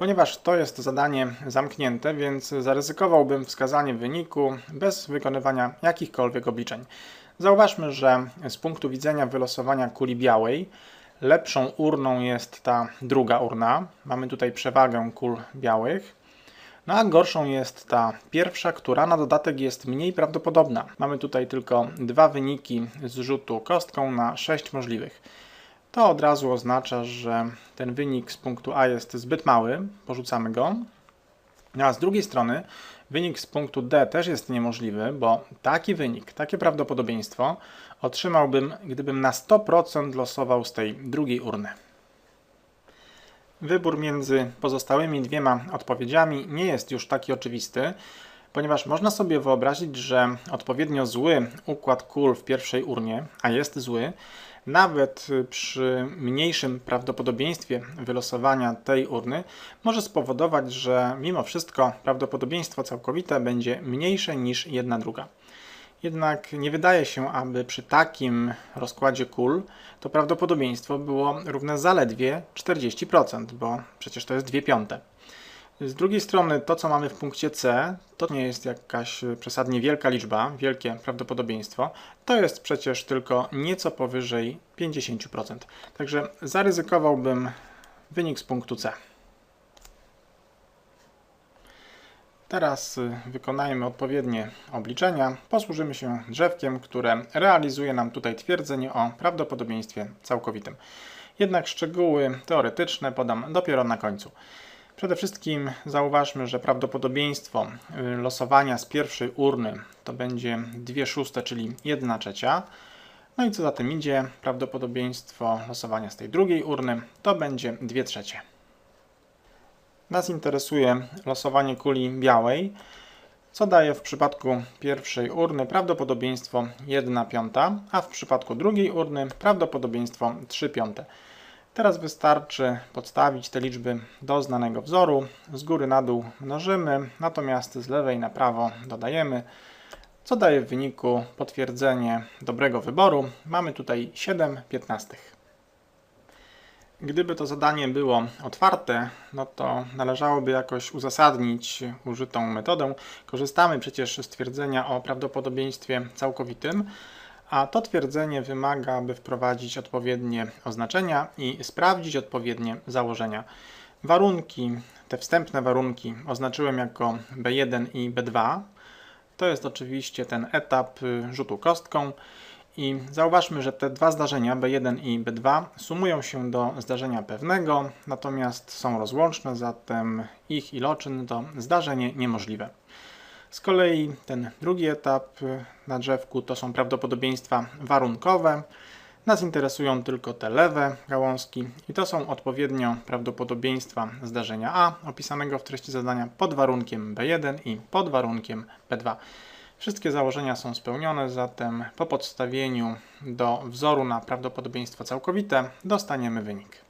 Ponieważ to jest zadanie zamknięte, więc zaryzykowałbym wskazanie wyniku bez wykonywania jakichkolwiek obliczeń. Zauważmy, że z punktu widzenia wylosowania kuli białej lepszą urną jest ta druga urna. Mamy tutaj przewagę kul białych. No a gorszą jest ta pierwsza, która na dodatek jest mniej prawdopodobna. Mamy tutaj tylko dwa wyniki z rzutu kostką na sześć możliwych. To od razu oznacza, że ten wynik z punktu A jest zbyt mały, porzucamy go. No a z drugiej strony wynik z punktu D też jest niemożliwy, bo taki wynik, takie prawdopodobieństwo otrzymałbym, gdybym na 100% losował z tej drugiej urny. Wybór między pozostałymi dwiema odpowiedziami nie jest już taki oczywisty, ponieważ można sobie wyobrazić, że odpowiednio zły układ kul w pierwszej urnie, a jest zły, nawet przy mniejszym prawdopodobieństwie wylosowania tej urny może spowodować, że mimo wszystko prawdopodobieństwo całkowite będzie mniejsze niż jedna druga. Jednak nie wydaje się, aby przy takim rozkładzie kul to prawdopodobieństwo było równe zaledwie 40%, bo przecież to jest 2 piąte. Z drugiej strony to, co mamy w punkcie C, to nie jest jakaś przesadnie wielka liczba, wielkie prawdopodobieństwo. To jest przecież tylko nieco powyżej 50%. Także zaryzykowałbym wynik z punktu C. Teraz y, wykonajmy odpowiednie obliczenia. Posłużymy się drzewkiem, które realizuje nam tutaj twierdzenie o prawdopodobieństwie całkowitym. Jednak szczegóły teoretyczne podam dopiero na końcu. Przede wszystkim zauważmy, że prawdopodobieństwo y, losowania z pierwszej urny to będzie 2 szóste, czyli 1 trzecia. No i co za tym idzie, prawdopodobieństwo losowania z tej drugiej urny to będzie 2 trzecie. Nas interesuje losowanie kuli białej, co daje w przypadku pierwszej urny prawdopodobieństwo 1 piąta, a w przypadku drugiej urny prawdopodobieństwo 3 piąte. Teraz wystarczy podstawić te liczby do znanego wzoru. Z góry na dół mnożymy, natomiast z lewej na prawo dodajemy, co daje w wyniku potwierdzenie dobrego wyboru. Mamy tutaj 7 piętnastych. Gdyby to zadanie było otwarte, no to należałoby jakoś uzasadnić użytą metodę. Korzystamy przecież z twierdzenia o prawdopodobieństwie całkowitym, a to twierdzenie wymaga, aby wprowadzić odpowiednie oznaczenia i sprawdzić odpowiednie założenia. Warunki, te wstępne warunki oznaczyłem jako B1 i B2. To jest oczywiście ten etap y, rzutu kostką. I zauważmy, że te dwa zdarzenia B1 i B2 sumują się do zdarzenia pewnego, natomiast są rozłączne, zatem ich iloczyn to zdarzenie niemożliwe. Z kolei ten drugi etap na drzewku to są prawdopodobieństwa warunkowe. Nas interesują tylko te lewe gałązki i to są odpowiednio prawdopodobieństwa zdarzenia A opisanego w treści zadania pod warunkiem B1 i pod warunkiem B2. Wszystkie założenia są spełnione, zatem po podstawieniu do wzoru na prawdopodobieństwo całkowite dostaniemy wynik.